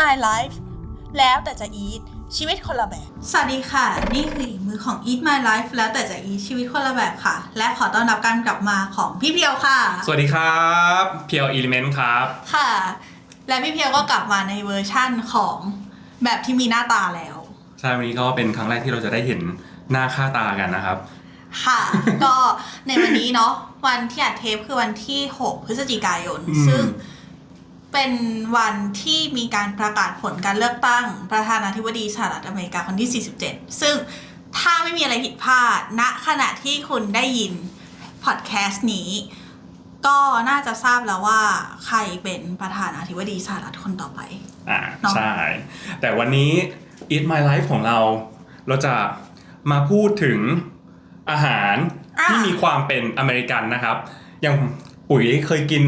my life แล้วแต่จะ eat ชีวิตคนละแบบ สวัสดีค่ะ นี่คืออีกมือของ Eat My Life แล้วแต่จะ eat ชีวิตคนละแบบค่ะ และขอต้อนรับการกลับมาของพี่เพียวค่ะ สวัสดีครับเพียวอิเลเมนต์ครับ ค่ะ และพี่เพียวก็กลับมาในเวอร์ชั่นของแบบที่มีหน้าตาแล้ว ใช่วันนี้ก็เป็นครั้งแรกที่เราจะได้เห็นหน้าค่าตากันนะครับ ค่ะ ก็ในวันนี้เนาะวันที่อัดเทปคือวันที่ 6 พฤศจิกายน อืม ซึ่ง เป็นวันที่มีการประกาศผลการเลือกตั้ง ประธานาธิบดีสหรัฐอเมริกาคนที่ 47 ซึ่งถ้าไม่มีอะไรผิดพลาดณขณะที่คุณได้ยินพอดแคสต์นี้ ก็น่าจะทราบแล้วว่าใครเป็นประธานาธิบดีสหรัฐคนต่อไปอ่าเนาะใช่ แต่วันนี้ Eat My Life ของเรา เราจะมาพูดถึงอาหารอ่าที่มีความเป็นอเมริกันนะครับ อย่างปุ๋ยเคยกิน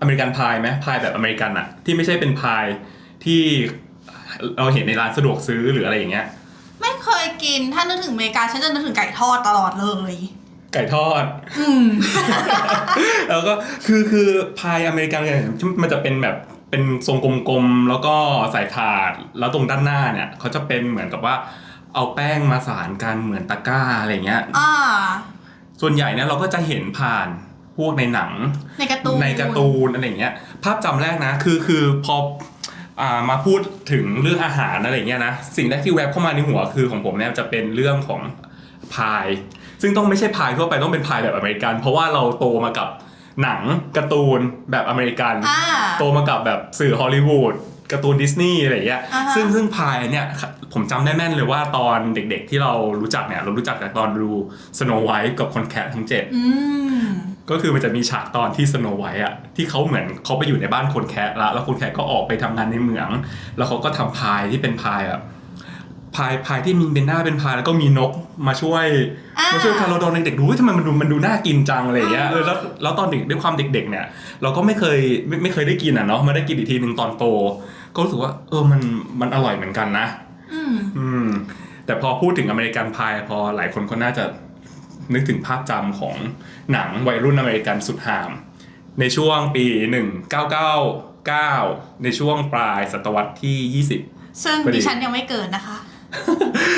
อเมริกันพายไหมพายแบบอเมริกันอะที่ไม่ใช่เป็นพายที่เราเห็นในร้านสะดวกซื้อหรืออะไรอย่างเงี้ย ไม่เคยกินถ้านึกถึงอเมริกาฉันจะนึกถึงไก่ทอดตลอดเลยไก่ทอด อืมแล้วก็คือคือพายอเมริกันเนี่ยมันจะเป็นแบบเป็นทรงกลมๆ แล้วก็ใส่ถาด แล้วตรงด้านหน้าเนี่ยเขาจะเป็นเหมือนกับว่า เอาแป้งมาสานกันเหมือนตะกร้าอะไรเงี้ย อ่า ส่วนใหญ่เนี่ยเราก็จะเห็นผ่าน พวกในหนัง ในการ์ตูนในการ์ตูนอะไรเงี้ย ภาพจำแรกนะ คือคือพออ่ามาพูดถึงเรื่องอาหารอะไรเงี้ยนะ สิ่งแรกที่แวบเข้ามาในหัวคือของผมเนี่ยจะเป็นเรื่องของพาย ซึ่งต้องไม่ใช่พายทั่วไปต้องเป็นพายแบบอเมริกัน เพราะว่าเราโตมากับหนังการ์ตูนแบบอเมริกันอ่าโตมากับแบบสื่อฮอลลีวูดการ์ตูนดิสนีย์อะไรอย่างเงี้ยอ่าฮะซึ่งซึ่งพายเนี่ยผมจำได้แม่นเลยว่าตอนเด็กๆที่เรารู้จักเนี่ยเรารู้จักจากตอนดูสโนไวท์กับคนแคททั้งเจ็ดอืม ก็คือมันจะมีฉากตอนที่สโนไวท์อะที่เขาเหมือนเขาไปอยู่ในบ้านคนแคทละแล้วคนแคทก็ออกไปทำงานในเหมือง แล้วเขาก็ทำพายที่เป็นพายแบบพายพายที่มีเป็นหน้าเป็นพายแล้วก็มีนกมาช่วยอ่ามมาช่วยกันเราตอนเด็กๆดูเฮ้ยทำไมมันดูมันดูน่ากินจังอะไรอย่างเงี้ยเออแล้วแล้วตอนเด็กด้วยความเด็ก ๆ เนี่ย เราก็ไม่เคยไม่ไม่เคยได้กินอะเนาะมาได้กินอีกทีหนึ่งตอนโต ก็รู้สึกว่าเออมันมันอร่อยเหมือนกันนะ อืมอืมแต่พอพูดถึงอเมริกันพายพอหลายคนก็น่าจะ นึกถึงภาพจำของหนังวัยรุ่นอเมริกันสุดหาม ในช่วงปี 1999 ในช่วงปลายศตวรรษที่ 20 ซึ่งพอดีดิฉันยังไม่เกิดนะคะ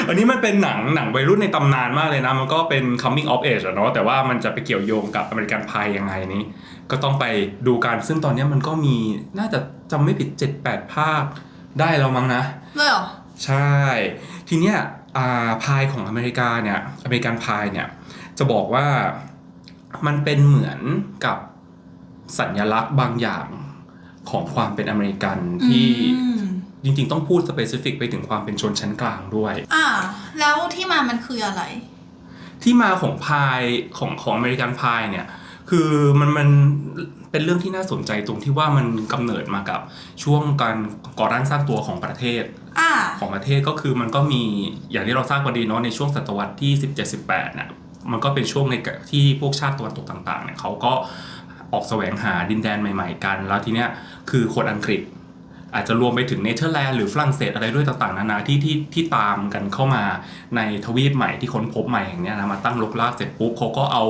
อันนี้มันเป็นหนังหนังวัยรุ่นในตำนานมากเลยนะ มันก็เป็น coming of age อะเนาะแต่ว่ามันจะไปเกี่ยวโยงกับอเมริกันพายยังไงนี้ ก็ต้องไปดูกันซึ่งตอนนี้มันก็มีน่าจะจำไม่ผิด 7-8 ภาคได้แล้วมั้งนะเลยเหรอใช่ ทีเนี้ยอ่าพายของอเมริกาเนี่ย อเมริกันพายเนี่ย จะบอกว่ามันเป็นเหมือนกับสัญลักษณ์บางอย่างของความเป็นอเมริกันที่อืมจริงๆ ต้องพูดสเปซิฟิกไปถึงความเป็นชนชั้นกลางด้วย อ่า แล้วที่มามันคืออะไร ที่มาของพายของของอเมริกันพายเนี่ย คือมันมันเป็นเรื่องที่น่าสนใจตรงที่ว่ามันกำเนิดมากับช่วงการก่อร่างสร้างตัวของประเทศอ่าของประเทศก็คือมันก็มีอย่างที่เราทราบกันดีเนาะในช่วงศตวรรษที่ 17-18เนี่ย มันก็เป็นช่วงในที่พวกชาติตะวันตกต่างๆเนี่ยเขาก็ออกแสวงหาดินแดนใหม่ๆกัน แล้วทีเนี้ยคือคนอังกฤษ อาจจะรวมไปถึงเนเธอร์แลนด์หรือฝรั่งเศสอะไรด้วยต่างๆนานาที่ที่ที่ตามกันเข้ามาในทวีปใหม่ที่ค้นพบใหม่อย่างเนี้ยนะมาตั้งรกรากเสร็จปุ๊บเขาก็เอา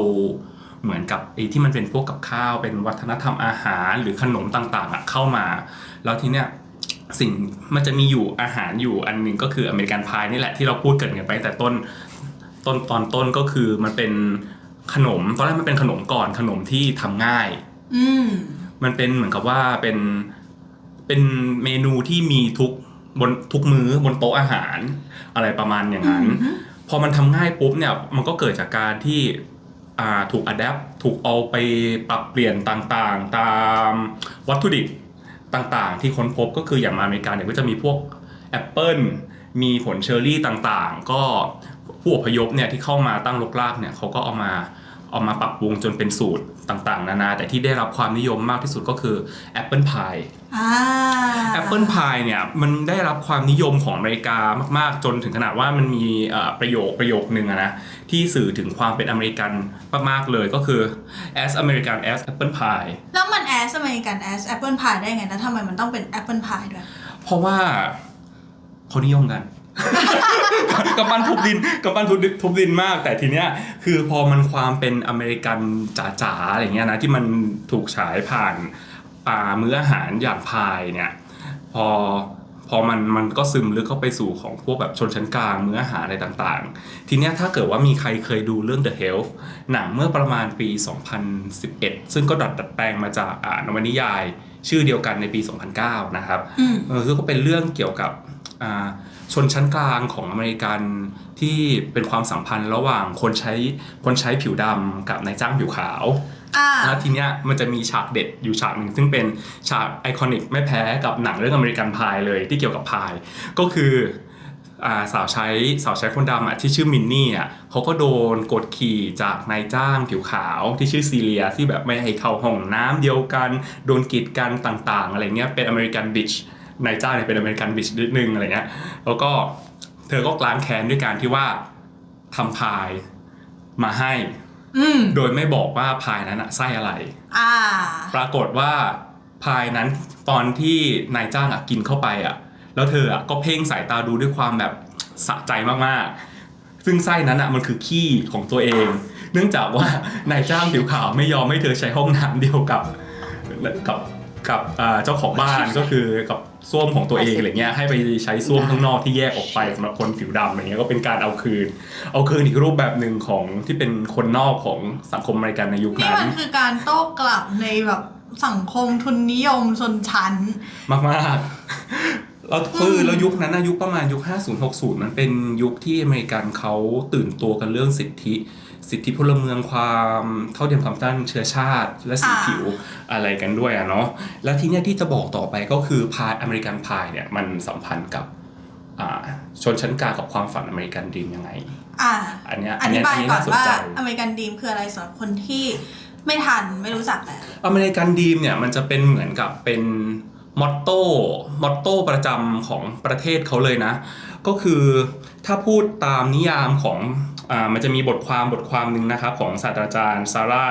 เหมือนกับไอ้ที่มันเป็นพวกกับข้าวเป็นวัฒนธรรมอาหารหรือขนมต่างๆอะเข้ามา แล้วทีเนี้ยสิ่งมันจะมีอยู่อาหารอยู่อันหนึ่งก็คืออเมริกันพายนี่แหละที่เราพูดเกรินกันไปแต่ต้น ต้นตอนต้นก็คือมันเป็นขนมตอนแรกมันเป็นขนมก่อนขนมที่ทำง่าย อืมมันเป็นเหมือนกับว่าเป็นเป็นเมนูที่มีทุกบนทุกมื้อบนโต๊ะอาหาร อะไรประมาณอย่างนั้นอืมพอมันทำง่ายปุ๊บเนี่ยมันก็เกิดจากการที่อ่าถูกอัดแอปถูกเอาไปปรับเปลี่ยนต่างๆ ตามวัตถุดิบต่างๆ ที่ค้นพบก็คืออย่างมาอเมริกาเนี่ยก็จะมีพวกแอปเปิลมีผลเชอร์รี่ต่างๆ ก็ ผู้อพยพเนี่ยที่เข้ามาตั้งรกรากเนี่ยเขาก็เอามาเอามาปรับปรุงจนเป็นสูตรต่างๆ นานา แต่ที่ได้รับความนิยมมากที่สุดก็คือแอปเปิลพายอ่าแอปเปิลพายเนี่ยมันได้รับความนิยมของอเมริกามากๆ จนถึงขนาดว่ามันมีเอ่อประโยคประโยคนึงอะนะที่สื่อถึงความเป็นอเมริกันมากๆเลยก็คือ as American as apple pie แล้วมันแอสอเมริกันแอสแอปเปิลพายได้ไงแล้วทำไมมันต้องเป็นแอปเปิลพายด้วย เพราะว่าเขานิยมกัน กับปั้นทุบดินกับปั้นทุบดินทุบดินมาก แต่ทีเนี้ยคือพอมันความเป็นอเมริกันจ๋าๆอะไรเงี้ยนะที่มันถูกฉายผ่านอ่ามื้ออาหารอย่างพายเนี่ย พอพอมันมันก็ซึมลึกเข้าไปสู่ของพวกแบบชนชั้นกลางมื้ออาหารอะไรต่างๆ ทีเนี้ยถ้าเกิดว่ามีใครเคยดูเรื่อง The Health หนังเมื่อประมาณปี 2011 ซึ่งก็ดัดดัดแปลงมาจากอ่านวนิยาย ชื่อเดียวกันในปี 2009 นะครับอืมเออคือก็เป็นเรื่องเกี่ยวกับอ่า ชนชั้นกลางของอเมริกันที่เป็นความสัมพันธ์ระหว่างคนใช้คนใช้ผิวดำกับนายจ้างผิวขาวอ่าแล้วทีเนี้ยมันจะมีฉากเด็ดอยู่ฉากหนึ่งซึ่งเป็นฉากไอคอนิกไม่แพ้กับหนังเรื่องอเมริกันพายเลยที่เกี่ยวกับพาย ก็คืออ่าสาวใช้สาวใช้คนดำอะที่ชื่อมินนี่อะเขาก็โดนกดขี่จากนายจ้างผิวขาวที่ชื่อซีเลียที่แบบไม่ให้เข้าห้องน้ำเดียวกัน โดนกีดกันต่างๆ อะไรเงี้ยเป็นอเมริกันบิช นายจ้างเนี่ยเป็นอเมริกันบิชนิดนึงอะไรเงี้ยแล้วก็เธอก็กล้านแค้นด้วยการที่ว่าทำพายมาให้อืมโดยไม่บอกว่าพายนั้นอะไส้อะไรอ่าปรากฏว่าพายนั้นตอนที่นายจ้างอะกินเข้าไปอะแล้วเธออะก็เพ่งสายตาดูด้วยความแบบสะใจมากๆ ซึ่งไส้นั้นอะมันคือขี้ของตัวเอง เนื่องจากว่านายจ้างผิวขาวไม่ยอมให้เธอใช้ห้องน้ำเดียวกับกับ กับอ่าเจ้าของบ้านก็คือกับส้วมของตัวเองอะไรเงี้ยให้ไปใช้ส้วมข้างนอกที่แยกออกไปสำหรับคนผิวดำอะไรเงี้ยก็เป็นการเอาคืน เอาคืนอีกรูปแบบหนึ่งของที่เป็นคนนอกของสังคมอเมริกันในยุคนี่นั้นมันคือการโต้กลับในแบบสังคมทุนนิยมชนชั้น มากมากๆเราคือแล้วยุคนั้นนะยุคประมาณยุค 50 60 มันเป็นยุคที่อเมริกันเขาตื่นตัวกันเรื่องสิทธิ สิทธิพลเมืองความเท่าเทียมความต้านเชื้อชาติ และสีอ่าผิวอะไรกันด้วยอะเนาะแล้วที่เนี้ยที่จะบอกต่อไปก็คือพายอเมริกันพายเนี่ยมันสัมพันธ์กับอ่าชนชั้นกลางกับความฝันอเมริกันดีมยังไงอ่าอันเนี้ยออันธิเนี้ยบาอัยนนี้ก่อนน่าสนว่าใจอเมริกันดีมคืออะไรสำหรับคนที่ไม่ทันไม่รู้จักแหละอเมริกันดีมเนี่ยมันจะเป็นเหมือนกับเป็นมอตโต้มอตโต้ประจำของประเทศเขาเลยนะ ก็คือถ้าพูดตามนิยามของอ่า มันจะมีบทความบทความหนึ่งนะครับของศาสตราจารย์ซาร่า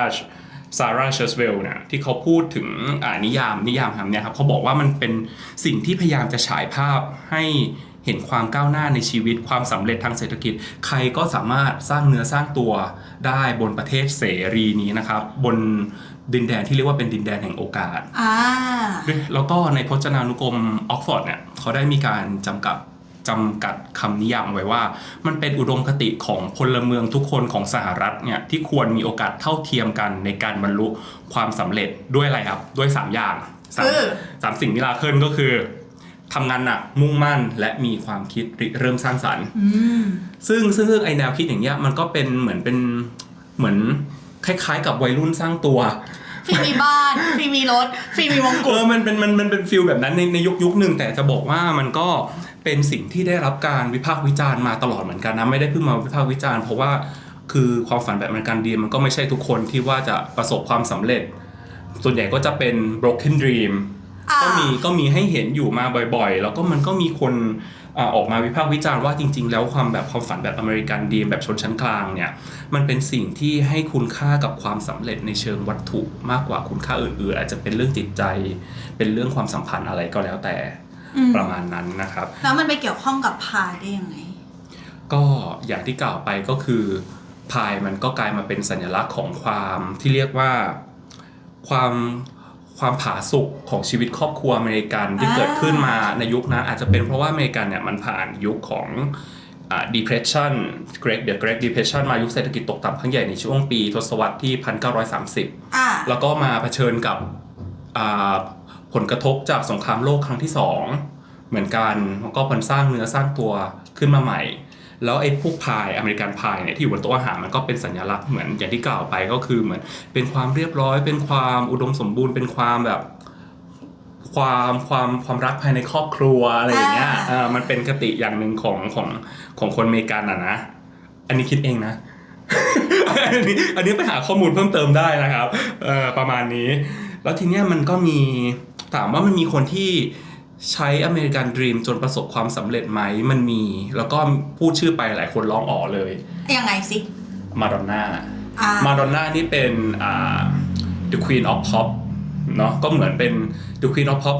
ซาร่าเชสเวลเนี่ยที่เขาพูดถึงอ่านิยามนิยามคำเนี่ยครับเขาบอกว่ามันเป็นสิ่งที่พยายามจะฉายภาพให้เห็นความก้าวหน้าในชีวิตความสำเร็จทางเศรษฐกิจ ใครก็สามารถสร้างเนื้อสร้างตัวได้บนประเทศเสรีนี้นะครับ บนดินแดนที่เรียกว่าเป็นดินแดนแห่งโอกาสอ่าด้วยแล้วก็ในพจนานุกรมออกฟอร์ดเนี่ยเขาได้มีการจำกัด จำกัดคำนิยามเอาไว้ว่า มันเป็นอุดมคติของพลเมืองทุกคนของสหรัฐเนี่ยที่ควรมีโอกาสเท่าเทียมกันในการบรรลุความสำเร็จด้วยอะไรครับ ด้วย 3 อย่างสามคือสามสิ่งมิราเคิลก็คือทำงานหนักมุ่งมั่นและมีความคิดริเริ่มสร้างสรรค์อืมซึ่งซึ่งซึ่งไอแนวคิดอย่างเงี้ยมันก็เป็นเหมือนเป็นเหมือนคล้ายๆ กับวัยรุ่นสร้างตัว ฟรีมีบ้านฟรีมีรถฟรีมีมงเอกุฎอมันเป็นมันมันเป็นฟิลแบบนั้นในในยุคยุคหนึ่งแต่จะบอกว่ามันก็เป็นสิ่งที่ได้รับการวิพากษ์วิจารณ์มาตลอดเหมือนกันนะไม่ได้เพิ่งมาวิพากษ์วิจารณ์เพราะว่าคือความฝันแบบอเมริกันดีมันก็ไม่ใช่ทุกคนที่ว่าจะประสบความสำเร็จ ส่วนใหญ่ก็จะเป็น broken dream อ่าก็มีก็มีให้เห็นอยู่มาบ่อยๆ แล้วก็มันก็มีคน อ่าออกมาวิพากษ์วิจารณ์ว่าจริง ๆ แล้วความแบบความฝันแบบอเมริกันดีมแบบชนชั้นกลางเนี่ยมันเป็นสิ่งที่ให้คุณค่ากับความสำเร็จในเชิงวัตถุมากกว่าคุณค่าอื่นๆ อาจจะเป็นเรื่องจิตใจ เป็นเรื่องความสัมพันธ์อะไรก็แล้วแต่อืมประมาณนั้นนะครับ แล้วมันไปเกี่ยวข้องกับพายได้ยังไงก็อย่างที่กล่าวไปก็คือพายมันก็กลายมาเป็นสัญลักษณ์ของความที่เรียกว่าความ ความผาสุกของชีวิตครอบครัวอเมริกันที่อ่าเกิดขึ้นมาในยุคนั้น อาจจะเป็นเพราะว่าอเมริกันเนี่ยมันผ่านยุคของอ่า depression Great the Great Depression มายุคเศรษฐกิจตกต่ำครั้งใหญ่ในช่วงปีทศวรรษที่ 1930อ่าแล้วก็มาเผชิญกับอ่าผลกระทบจากสงครามโลกครั้งที่สองเหมือนกันแล้วก็ผลสร้างเนื้อสร้างตัวขึ้นมาใหม่ แล้วไอ้พวกพายอเมริกันพายเนี่ยที่อยู่บนโต๊ะอาหารมันก็เป็นสัญลักษณ์เหมือนอย่างที่กล่าวไปก็คือเหมือนเป็นความเรียบร้อย เป็นความอุดมสมบูรณ์เป็นความแบบความความความรักภายในครอบครัวอะไรอย่างเงี้ยอ่าเออมันเป็นคติอย่างหนึ่งของของของคนอเมริกันอะนะ อันนี้คิดเองนะ อันนี้อันนี้ไปหาข้อมูลเพิ่มเติมได้นะครับเออประมาณนี้ แล้วทีเนี้ยมันก็มีถามว่ามันมีคนที่ ใช้อเมริกันดรีมจนประสบความสำเร็จไหมมันมี แล้วก็พูดชื่อไปหลายคนร้องอ๋อเลย ยังไงสิ มาดอนน่า อ่ามาดอนน่านี่เป็นอ่า The Queen of Pop เนาะก็เหมือนเป็น The Queen of Pop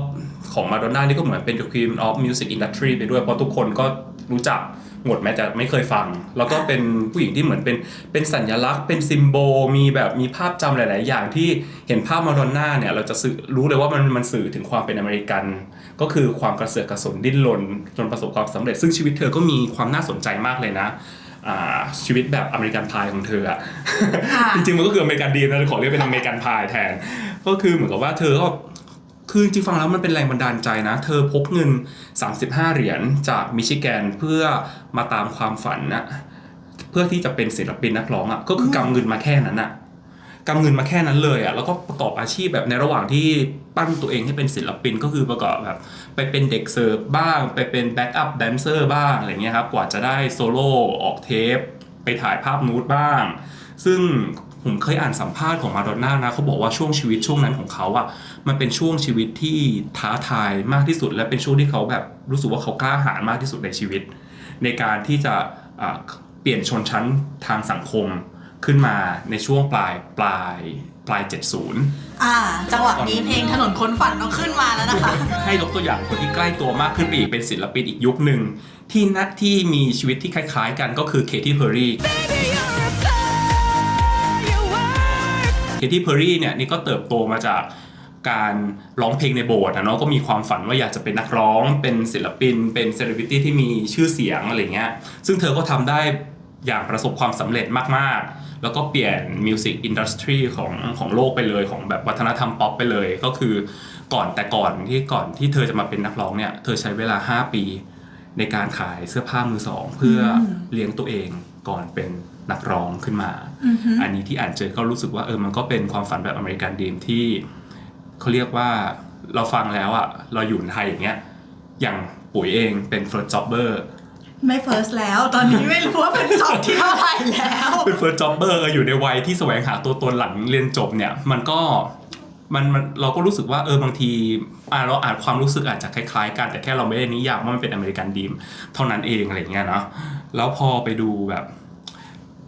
ของมาดอนน่านี่ก็เหมือนเป็น The Queen of Music Industry ไปด้วยเพราะทุกคนก็รู้จัก หมดแม้จะไม่เคยฟัง แล้วก็เป็นผู้หญิงที่เหมือนเป็นเป็นสัญลักษณ์ เป็นซิมโบลมีแบบมีภาพจำหลาย ๆ อย่างที่เห็นภาพมาดอนน่าเนี่ยเราจะสื่อรู้เลยว่ามันมันสื่อถึงความเป็นอเมริกัน ก็คือความกระเสือกกระสนดิ้นรนจนประสบความสำเร็จ ซึ่งชีวิตเธอก็มีความน่าสนใจมากเลยนะอ่าชีวิตแบบอเมริกันพายของเธออะค่ะจริงๆมันก็คืออเมริกันดีมนะขอเรียกเป็นอเมริกันพายแทน ก็คือเหมือนกับว่าเธอก็ คือจริงฟังแล้วมันเป็นแรงบันดาลใจนะ เธอพกเงิน 35 เหรียญจากมิชิแกนเพื่อมาตามความฝันนะเพื่อที่จะเป็นศิลปินนักร้องอะก็คือกำเงินมาแค่นั้นอะกำเงินมาแค่นั้นเลยอะแล้วก็ประกอบอาชีพแบบในระหว่างที่ปั้นตัวเองให้เป็นศิลปินก็คือประกอบแบบไปเป็นเด็กเสิร์ฟบ้าง ไปเป็นแบ็กอัพแดนเซอร์บ้างอะไรเงี้ยครับกว่าจะได้โซโล่ออกเทป ไปถ่ายภาพนูดบ้าง ซึ่ง ผมเคยอ่านสัมภาษณ์ของมาดอนน่านะเขาบอกว่าช่วงชีวิตช่วงนั้นของเขาอะมันเป็นช่วงชีวิตที่ท้าทายมากที่สุด และเป็นช่วงที่เขาแบบรู้สึกว่าเขากล้าหาญมากที่สุดในชีวิต ในการที่จะอ่าเปลี่ยนชนชั้นทางสังคมขึ้นมาในช่วงปลายปลายปลาย 70 อ่า จังหวะนี้เพลงถนนคนฝันต้องขึ้นมาแล้วนะคะ ให้ยกตัวอย่างคนที่ใกล้ตัวมากขึ้นไปอีกเป็นศิลปินอีกยุคหนึ่งที่นักที่มีชีวิตที่คล้ายๆกันก็คือเคที่เพอร์รี่ เคที่เพอร์รี่เนี่ยนี่ก็เติบโตมาจากการร้องเพลงในโบสถ์นะเนาะก็มีความฝันว่าอยากจะเป็นนักร้อง เป็นศิลปิน เป็นเซเลบริตี้ที่มีชื่อเสียงอะไรเงี้ยซึ่งเธอก็ทำได้อย่างประสบความสำเร็จมากๆ แล้วก็เปลี่ยนมิวสิกอินดัสทรีของของโลกไปเลยของแบบวัฒนธรรมป๊อปไปเลย ก็คือก่อนแต่ก่อนที่ก่อนที่เธอจะมาเป็นนักร้องเนี่ย เธอใช้เวลา 5 ปี ในการขายเสื้อผ้ามือสอง เพื่อเลี้ยงตัวเองก่อนเป็นนักร้องขึ้นมา อันนี้ที่อ่านเจอก็รู้สึกว่าเออมันก็เป็นความฝันแบบอเมริกันดีมที่เขาเรียกว่าเราฟังแล้วอะเราอยู่ในไทยอย่างเงี้ยอย่างปุ๋ยเองเป็น first jobber ไม่เฟิร์สแล้ว ตอนนี้ไม่รู้ว่าเป็นจอบที่เท่าไหร่แล้ว เป็น first jobber เอออยู่ในวัยที่แสวงหาตัวตนหลังเรียนจบเนี่ย มันก็มันมันเราก็รู้สึกว่าเออบางทีอ่า เราอ่านความรู้สึกอาจจะคล้ายๆ กัน แต่แค่เราไม่ได้นิยามว่ามันเป็นอเมริกันดีมเท่านั้นเองอะไรเงี้ยเนาะแล้วพอไปดูแบบ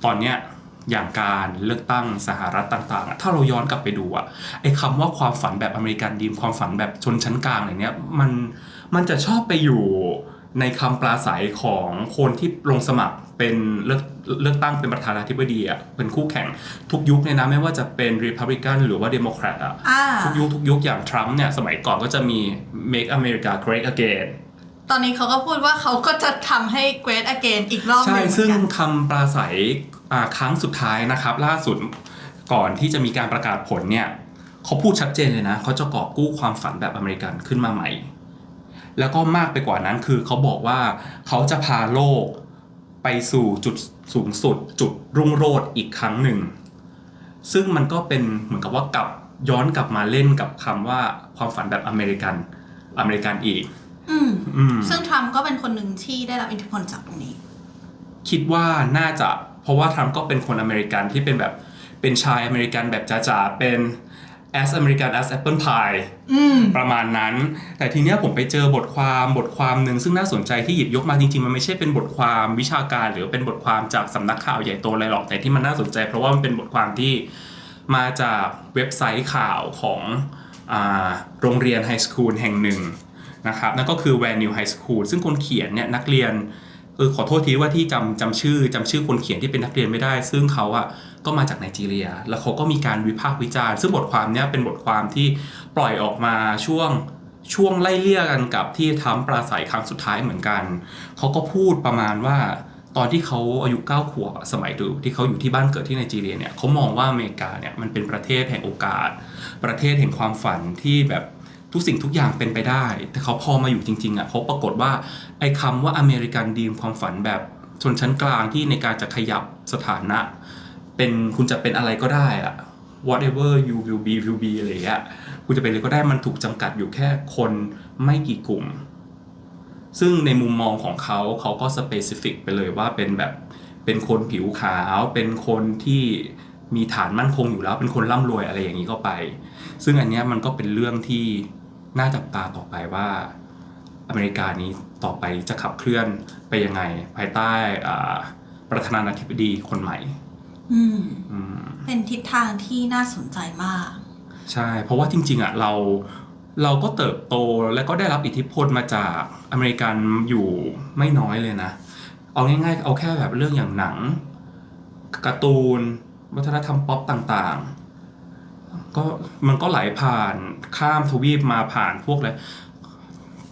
ตอนเนี้ยอย่างการเลือกตั้งสหรัฐต่างๆอะถ้าเราย้อนกลับไปดูอะไอ้คำว่าความฝันแบบอเมริกันดีมความฝันแบบชนชั้นกลางอะไรเนี้ยมันมันจะชอบไปอยู่ ในคำปราศัยของคนที่ลงสมัครเป็นเลือกเลือกตั้งเป็นประธานาธิบดีอะเป็นคู่แข่งทุกยุคเนี่ยนะไม่ว่าจะเป็น Republican หรือว่า Democrat อะอ่าทุกยุคทุกยุคอย่างทรัมป์เนี่ยสมัยก่อนก็จะมี Make America Great Again ตอนนี้เขาก็พูดว่าเขาก็จะทำให้ Great Again อีกรอบหใช่นึ่งเหมืซึ่องนกันคำปราศัยอ่าครั้งสุดท้ายนะครับ ล่าสุดก่อนที่จะมีการประกาศผลเนี่ยเขาพูดชัดเจนเลยนะเขาจะกอบกู้ความฝันแบบอเมริกันขึ้นมาใหม่ แล้วก็มากไปกว่านั้นคือเขาบอกว่าเขาจะพาโลกไปสู่จุดสูงสุดจุดรุ่งโรจน์อีกครั้งหนึ่ง ซึ่งมันก็เป็นเหมือนกับว่ากลับย้อนกลับมาเล่นกับคำว่าความฝันแบบอเมริกันอเมริกันอีกอืมอืมซึ่งทรัมป์ก็เป็นคนหนึ่งที่ได้รับอิทธิพลจากตรงนี้ คิดว่าน่าจะ เพราะว่าทรัมป์ก็เป็นคนอเมริกันที่เป็นแบบเป็นชายอเมริกันแบบจ๋าๆเป็น as American as apple pie อืมประมาณนั้น แต่ทีเนี้ยผมไปเจอบทความบทความหนึ่งซึ่งน่าสนใจที่หยิบยกมาจริงๆ มันไม่ใช่เป็นบทความวิชาการ หรือเป็นบทความจากสำนักข่าวใหญ่โตอะไรหรอก แต่ที่มันน่าสนใจ เพราะว่ามันเป็นบทความที่มาจากเว็บไซต์ข่าวของอาโรงเรียนไฮสคูลแห่งหนึ่งนะครับนั่นก็คือ Van New High School ซึ่งคนเขียนเนี่ยนักเรียนเออขอโทษทีว่าที่จำจำชื่อจำชื่อคนเขียนที่เป็นนักเรียนไม่ได้ ซึ่งเขาอะ ก็มาจากไนจีเรีย แล้วเขาก็มีการวิพากษ์วิจารณ์ ซึ่งบทความนี้เป็นบทความที่ปล่อยออกมาช่วงช่วงไล่เลี่ยกันกับที่ทำปราศัยครั้งสุดท้ายเหมือนกัน เขาก็พูดประมาณว่าตอนที่เขาอายุ 9 ขวบสมัยดูที่เขาอยู่ที่บ้านเกิดที่ไนจีเรียเนี่ยเขามองว่าอเมริกาเนี่ยมันเป็นประเทศแห่งโอกาส ประเทศแห่งความฝันที่แบบทุกสิ่งทุกอย่างเป็นไปได้ แต่เขาพอมาอยู่จริงๆอะเขาปรากฏว่าไอ้คำว่าอเมริกันดีมความฝันแบบชนชั้นกลางที่ในการจะขยับสถานะ เป็นคุณจะเป็นอะไรก็ได้อะ whatever you will be will be อะไรอย่างเงี้ยคุณจะเป็นอะไรก็ได้มันถูกจำกัดอยู่แค่คนไม่กี่กลุ่ม ซึ่งในมุมมองของเขาเขาก็สเปซิฟิกไปเลยว่าเป็นแบบเป็นคนผิวขาว เป็นคนที่มีฐานมั่นคงอยู่แล้ว เป็นคนร่ำรวยอะไรอย่างนี้ก็ไป ซึ่งอันนี้มันก็เป็นเรื่องที่น่าจับตาต่อไปว่า อเมริกานี้ต่อไปจะขับเคลื่อนไปยังไง ภายใต้อ่าประธานาธิบดีคนใหม่ อืม อืม เป็นทิศทางที่น่าสนใจมาก ใช่ เพราะว่าจริง ๆอะเราเราก็เติบโตและก็ได้รับอิทธิพลมาจากอเมริกันอยู่ไม่น้อยเลยนะ เอาง่ายๆ เอาแค่แบบเรื่องอย่างหนังการ์ตูน วัฒนธรรมป๊อปต่างๆ ก็มันก็ไหลผ่านข้ามทวีปมาผ่านพวกเลย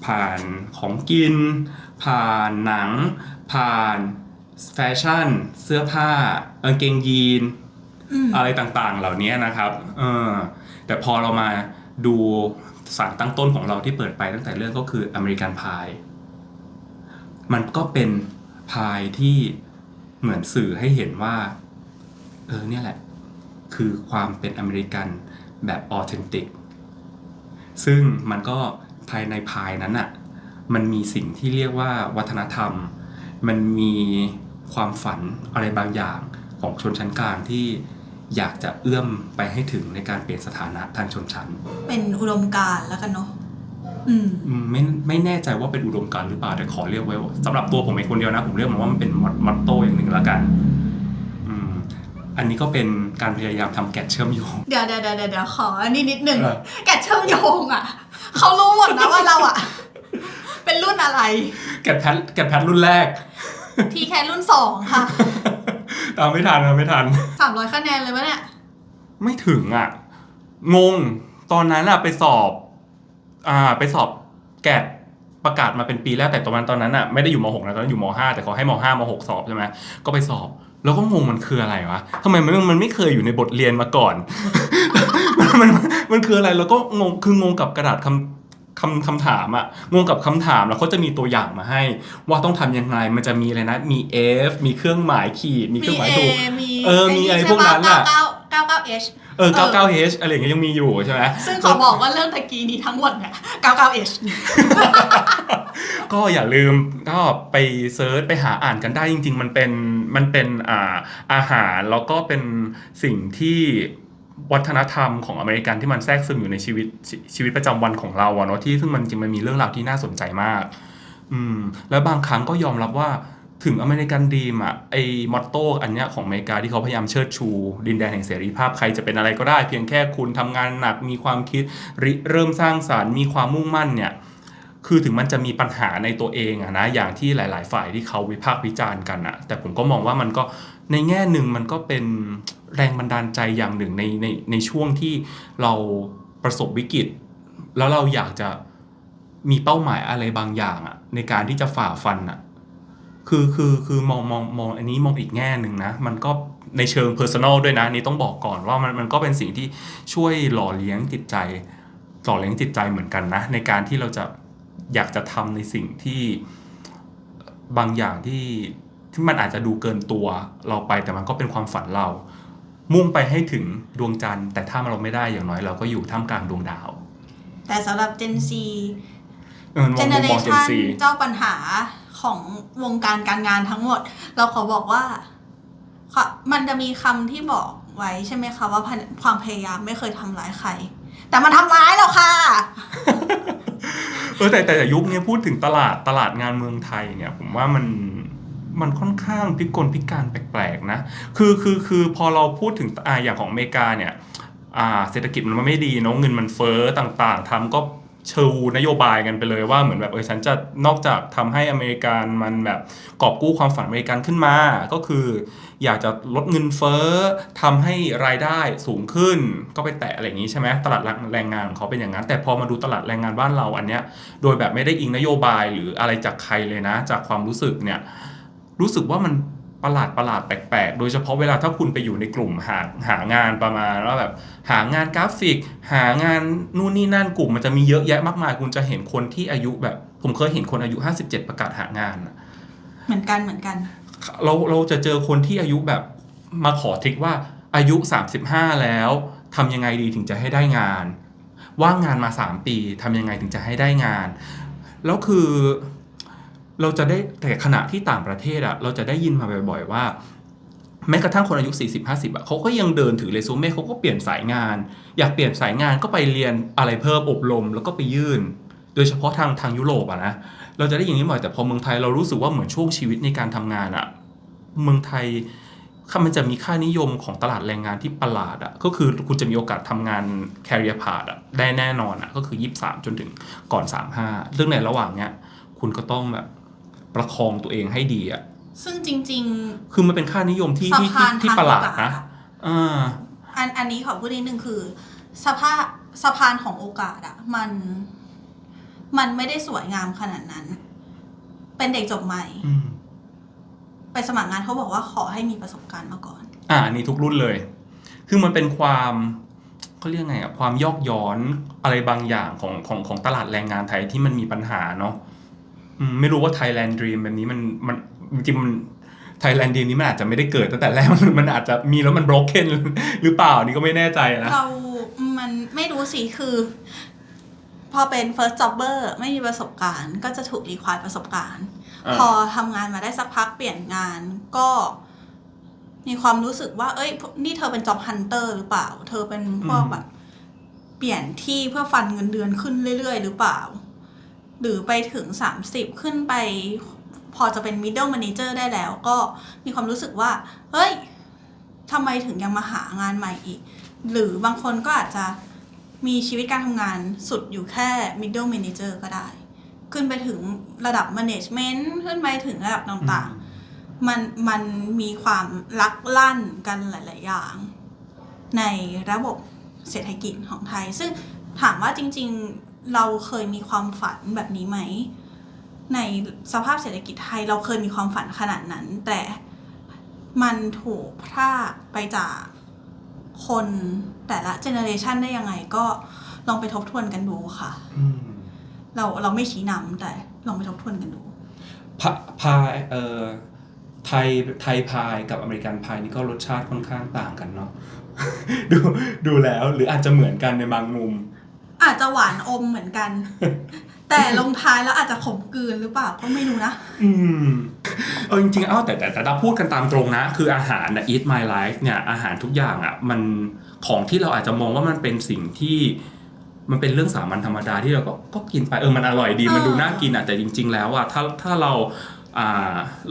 ผ่านของกิน ผ่านหนัง ผ่าน แฟชั่น เสื้อผ้ากางเกงยีนอืมอะไรต่างๆ เหล่านี้นะครับเออแต่พอเรามาดูสารตั้งต้นของเราที่เปิดไปตั้งแต่เรื่องก็คืออเมริกันพาย มันก็เป็นพายที่เหมือนสื่อให้เห็นว่า เออเนี่ยแหละ คือความเป็นอเมริกันแบบออเทนติก ซึ่งมันก็ภายในพายนั้นอะมันมีสิ่งที่เรียกว่าวัฒนธรรม มันมีความฝันอะไรบางอย่างของชนชั้นกลางที่อยากจะเอื้อมไปให้ถึงในการเปลี่ยนสถานะทางชนชั้น เป็นอุดมการณ์แล้วกันเนาะอืมอืมไม่ไม่แน่ใจว่าเป็นอุดมการณ์หรือเปล่าแต่ขอเรียกไว้ว่าสำหรับตัวผมเองคนเดียวนะ ผมเรียกมันว่ามันเป็นมอตโต้อย่างหนึ่งละกันอืมอันนี้ก็เป็นการพยายามทำแกะเชื่อมโยงเดี๋ยวเดี๋ยวเดี๋ยวเดี๋ยวขออันนี้นิดหนึ่งเออแกะเชื่อมโยงอะเขารู้หมดนะว่าเราอะเป็นรุ่นอะไร แกะแพทแกะแพทรุ่นแรก ทีแค่รุ่นสองค่ะตามไม่ทันตามไม่ทัน สามร้อยคะแนนเลยวะเนี่ย ไม่ถึงอะ งง ตอนนั้นอะไปสอบ อ่า ไปสอบแกดประกาศมาเป็นปีแรกแต่ตอนนั้นตอนนั้นอะไม่ได้อยู่ม .6 นะตอนนั้นอยู่ม .5 แต่เขาให้ม .5 ม .6 สอบใช่ไหมก็ไปสอบ แล้วก็งงมันคืออะไรวะทำไมมันมันไม่เคยอยู่ในบทเรียนมาก่อน มันมันมันคืออะไรแล้วก็งงคืองงกับกระดาษคำ คำคำถามอะงงกับคำถามแล้วเขาจะมีตัวอย่างมาให้ ว่าต้องทำยังไงมันจะมีอะไรนะมี F มีเครื่องหมายขีด มีเครื่องหมายถูก มีเออมีอะไรพวกนั้นอะเก้าเก้าเก้า H เออ 99H อะไรอย่างเงี้ยยังมีอยู่ใช่ไหม ซึ่งขอบอกว่าเรื่องตะกี้นี้ทั้งหมดเนี่ยเก้าเก้า H ก็อย่าลืมก็ไปเซิร์ชไปหาอ่านกันได้จริง ๆ มันเป็นมันเป็นอ่าอาหารแล้วก็เป็นสิ่งที่ วัฒนธรรมของอเมริกันที่มันแทรกซึมอยู่ในชีวิตชีวิตประจำวันของเราอะเนาะที่ซึ่งมันจริงมันมีเรื่องราวที่น่าสนใจมาก อืม แล้วบางครั้งก็ยอมรับว่าถึงอเมริกันดีมอะไอมอตโต้อันเนี้ยของอเมริกาที่เขาพยายามเชิดชู ดินแดนแห่งเสรีภาพใครจะเป็นอะไรก็ได้ เพียงแค่คุณทำงานหนักมีความคิดริเริ่มสร้างสารรค์มีความมุ่งมั่นเนี่ยคือถึงมันจะมีปัญหาในตัวเองอะนะอย่างที่หลาย ๆ ฝ่ายที่เขาวิพากษ์วิจารณ์กันอะแต่ผมก็มองว่ามันก็ ในแง่หนึ่งมันก็เป็นแรงบันดาลใจอย่างหนึ่งในในในช่วงที่เราประสบวิกฤต แล้วเราอยากจะมีเป้าหมายอะไรบางอย่างอะในการที่จะฝ่าฟันอะคือคือคือมองมองมองอันนี้มองอีกแง่หนึ่งนะ มันก็ในเชิง personal ด้วยนะนนี่ต้องบอกก่อนว่ามันมันก็เป็นสิ่งที่ช่วยหล่อเลี้ยงจิตใจ หล่อเลี้ยงจิตใจเหมือนกันนะ ในการที่เราจะอยากจะทำในสิ่งที่บางอย่างที่ ที่มันอาจจะดูเกินตัวเราไปแต่มันก็เป็นความฝันเรา มุ่งไปให้ถึงดวงจันทร์ แต่ถ้าเราไม่ได้อย่างน้อยเราก็อยู่ท่ามกลางดวงดาวแต่สำหรับ Gen Z เออมเจองเนมุมเรมองเจนชันซีเจ้าปัญหาของวงการการงานทั้งหมด เราขอบอกว่าค่ะมันจะมีคำที่บอกไว้ใช่ไหมคะว่าพันความพยายามไม่เคยทำร้ายใคร แต่มันทำร้ายเราค่ะ เออแต่แต่แต่ยุคนี้พูดถึงตลาดตลาดงานเมืองไทยเนี่ย ผมว่ามัน มันค่อนข้างพิกลพิการแปลกๆนะ คือคือคือพอเราพูดถึงอ่าอย่างของอเมริกาเนี่ยอ่าเศรษฐกิจมันไม่ดีเนอะเงินมันเฟ้อต่างๆทำก็ชูนโยบายกันไปเลยว่าเหมือนแบบเออฉันจะนอกจากทำให้อเมริกันมันแบบกอบกู้ความฝันอเมริกันขึ้นมา ก็คืออยากจะลดเงินเฟ้อทำให้รายได้สูงขึ้น ก็ไปแตะอะไรอย่างนี้ใช่ไหมตลาดแรงงานของเขาเป็นอย่างนั้น แต่พอมาดูตลาดแรงงานบ้านเราอันเนี้ยโดยแบบไม่ได้อิงนโยบายหรืออะไรจากใครเลยนะ จากความรู้สึกเนี่ย รู้สึกว่ามันประหลาดประหลาดแปลกๆ โดยเฉพาะเวลาถ้าคุณไปอยู่ในกลุ่มหาหางานประมาณว่าแบบหางานกราฟิก หางานนู่นนี่นั่นกลุ่มมันจะมีเยอะแยะมากมาย คุณจะเห็นคนที่อายุแบบ ผมเคยเห็นคนอายุ 57 ประกาศหางานอะเหมือนกันเหมือนกัน เราเราจะเจอคนที่อายุแบบมาขอทริคว่าอายุ 35 แล้วทำยังไงดีถึงจะให้ได้งาน ว่างงานมา 3 ปีทำยังไงถึงจะให้ได้งาน แล้วคือ เราจะได้แต่ขณะที่ต่างประเทศอะเราจะได้ยินมาบ่อยๆ ว่าแม้กระทั่งคนอายุ 40-50อะเขาก็ยังเดินถือเรซูเม่เขาก็เปลี่ยนสายงาน อยากเปลี่ยนสายงานก็ไปเรียนอะไรเพิ่มอบรมแล้วก็ไปยื่น โดยเฉพาะทางทางยุโรปอะนะเราจะได้ยินนี้บ่อยแต่พอเมืองไทยเรารู้สึกว่าเหมือนช่วงชีวิตในการทำงานอะเมืองไทยค่ามันจะมีค่านิยมของตลาดแรงงานที่ประหลาดอะก็คือคุณจะมีโอกาสทำงาน career path อะได้แน่นอนอะก็คือ 23 จนถึงก่อน 35ซึ่องในระหว่างเนี้ยคุณก็ต้องแบบ ประคองตัวเองให้ดีอะซึ่งจริง คือมันเป็นค่านิยมที่สะที่พานที่ทางประหลาดโอกาสนะอะอ่า ๆ อันอันนี้ขอพูดนิดนึงคือ สภาพสะพานของโอกาสอะมัน มันไม่ได้สวยงามขนาดนั้น เป็นเด็กจบใหม่ อืม ไปสมัครงานเขาบอกว่าขอให้มีประสบการณ์มาก่อน อ่าอันนี้ทุกรุ่นเลย คือมันเป็นความเขาเรียกไงอะความยอกย้อนอะไรบางอย่างของของของตลาดแรงงานไทยที่มันมีปัญหาเนาะอืม ไม่รู้ว่า Thailand Dream แบบนี้มันมันจริงๆมัน Thailand Dream นี้มันอาจจะไม่ได้เกิดตั้งแต่แรกมันอาจจะมีแล้วมัน broken หรือเปล่านี่ก็ไม่แน่ใจนะเรา มันไม่รู้สิคือ พอเป็น first jobber ไม่มีประสบการณ์ ก็จะถูกรีควายประสบการณ์อ่าพอทำงานมาได้สักพักเปลี่ยนงานก็ มีความรู้สึกว่า เอ้ย นี่เธอเป็น job hunter หรือเปล่า เธอเป็นพวกแบบ เปลี่ยนที่เพื่อฟันเงินเดือนขึ้นเรื่อยๆ หรือเปล่า หรือไปถึง 30 ขึ้นไป พอจะเป็น middle manager ได้แล้ว ก็มีความรู้สึกว่า เฮ้ยทำไมถึงยังมาหางานใหม่อีก หรือบางคนก็อาจจะมีชีวิตการทำงานสุดอยู่แค่ middle manager ก็ได้ ขึ้นไปถึงระดับ management ขึ้นไปถึงระดับต่างๆ มันมันมีความลักลั่นกันหลาย ๆ อย่าง ในระบบเศรษฐกิจของไทย ซึ่งถามว่าจริง ๆ เราเคยมีความฝันแบบนี้ไหม ในสภาพเศรษฐกิจไทยเราเคยมีความฝันขนาดนั้น แต่มันถูกพรากไปจากคนแต่ละเจเนอเรชันได้ยังไงก็ลองไปทบทวนกันดูค่ะอืมเราเราไม่ชี้นำแต่ลองไปทบทวนกันดูพะพายเอ่อไทยไทยพายกับอเมริกันพายนี่ก็รสชาติค่อนข้างต่างกันเนาะดูดูแล้วหรืออาจจะเหมือนกันในบางมุม อาจจะหวานอมเหมือนกัน แต่ลงท้ายแล้วอาจจะขมกลืนหรือเปล่าก็ไม่รู้นะ อืมเออจริงๆ เอ้าแต่แต่แต่ถ้าพูดกันตามตรงนะ คืออาหารนะ eat my life เนี่ยอาหารทุกอย่างอะมันของที่เราอาจจะมองว่ามันเป็นสิ่งที่ มันเป็นเรื่องสามัญธรรมดาที่เราก็ก็กินไปเออมันอร่อยดีมันดูน่ากินอะแต่จริง ๆ แล้วอะถ้าถ้าเราอ่า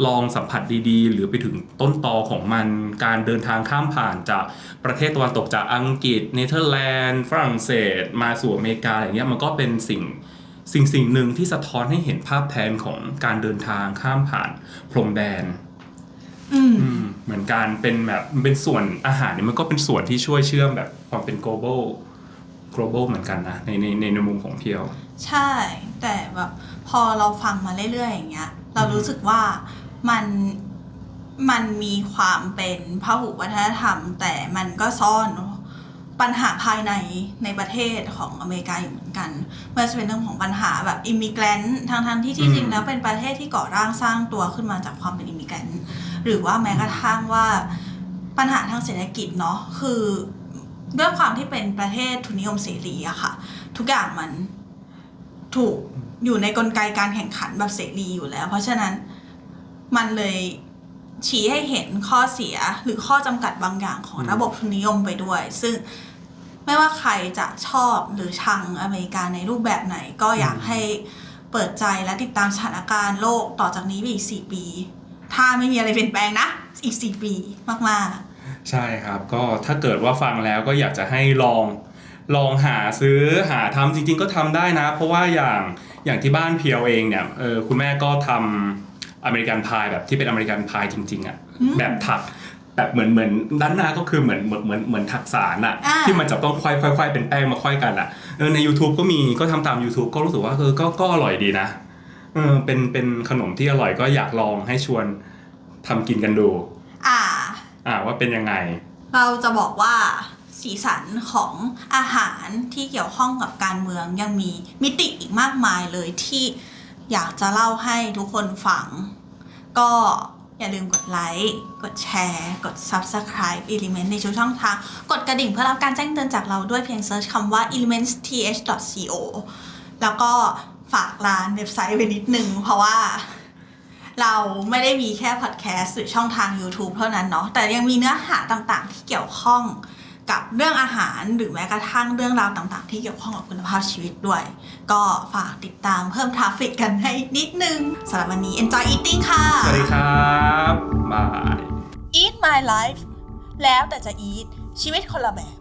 ลองสัมผัสดีๆ หรือไปถึงต้นตอของมันการเดินทางข้ามผ่านจากประเทศตะวันตกจากอังกฤษเนเธอร์แลนด์ฝรั่งเศส มาสู่อเมริกาอะไรเงี้ยมันก็เป็นสิ่งสิ่งสิ่งหนึ่งที่สะท้อนให้เห็นภาพแทนของการเดินทางข้ามผ่านพรมแดนอืมอืมเหมือนการเป็นแบบมันเป็นส่วนอาหารเนี่ยมันก็เป็นส่วนที่ช่วยเชื่อมแบบความเป็น global global เหมือนกันนะในในในในมุมของเพียว ใช่ แต่แบบพอเราฟังมาเรื่อยๆอย่างเงี้ย เรารู้สึกว่ามันมันมีความเป็นพหุวัฒนธรรม แต่มันก็ซ่อนปัญหาภายในในประเทศของอเมริกาอยู่เหมือนกันไม่ว่าจะเป็นเรื่องของปัญหาแบบอิมิเกรนต์ทางทางๆที่ที่จริงอืมแล้วเป็นประเทศที่ก่อร่างสร้างตัวขึ้นมาจากความเป็นอิมิเกรนต์หรือว่าแม้กระทั่งว่าปัญหาทางเศรษฐกิจเนาะคือด้วยความที่เป็นประเทศทุนนิยมเสรีอะค่ะ ทุกอย่างมันถูก อยู่ในกลไกการแข่งขันแบบเสรีอยู่แล้ว เพราะฉะนั้นมันเลยชี้ให้เห็นข้อเสียหรือข้อจำกัดบางอย่างของอืมระบบทุนนิยมไปด้วย ซึ่งไม่ว่าใครจะชอบหรือชังอเมริกาในรูปแบบไหนก็อยากให้เปิดใจและติดตามสถานการณ์โลกต่อจากนี้ไปอีกสี่ปี ถ้าไม่มีอะไรเปลี่ยนแปลงนะ อีกสี่ปีมากใช่ครับ ก็ถ้าเกิดว่าฟังแล้วก็อยากจะให้ลองลองหาซื้อหาทำจริง ๆ ก็ทำได้นะ เพราะว่าอย่าง อย่างที่บ้านเพียวเองเนี่ยเออคุณแม่ก็ทำอเมริกันพายแบบที่เป็นอเมริกันพายจริง ๆอะ่ะแบบถักแบบเหมือนเหมือนด้านหน้าก็คือเหมือนเหมือนเหมือนเหมือนถักสารอะอ่าที่มันจะต้องค่อยค่อยค่อยเป็นแป้งมาค่อยกันอะเออใน YouTube ก็มีก็ทำตาม YouTube ก็รู้สึกว่าเออก็ก็อร่อยดีนะเออเป็นเป็นขนมที่อร่อยก็อยากลองให้ชวนทำกินกันดูๆอ่า อ่าว่าเป็นยังไง เราจะบอกว่า สีสันของอาหารที่เกี่ยวข้องกับการเมืองยังมีมิติอีกมากมายเลยที่อยากจะเล่าให้ทุกคนฟัง ก็อย่าลืมกดไลค์ กดแชร์ กด Subscribe Element ในทุกช่องทาง กดกระดิ่งเพื่อรับการแจ้งเตือนจากเราด้วยเพียงเซิร์ชคำว่า elementsth.co แล้วก็ฝากร้านเว็บไซต์ไว้นิดนึง เพราะว่าเราไม่ได้มีแค่พอดแคสต์หรือช่องทาง YouTube เท่านั้นเนาะแต่ยังมีเนื้อหาต่างๆ ที่เกี่ยวข้อง กับเรื่องอาหารหรือแม้กระทั่งเรื่องราวต่างๆ ที่เกี่ยวข้องกับคุณภาพชีวิตด้วย ก็ฝากติดตามเพิ่มทราฟฟิกกันให้นิดนึงสำหรับวันนี้ enjoy eating ค่ะ สวัสดีครับบาย Eat My Life แล้วแต่จะ eat ชีวิตคนละแบบ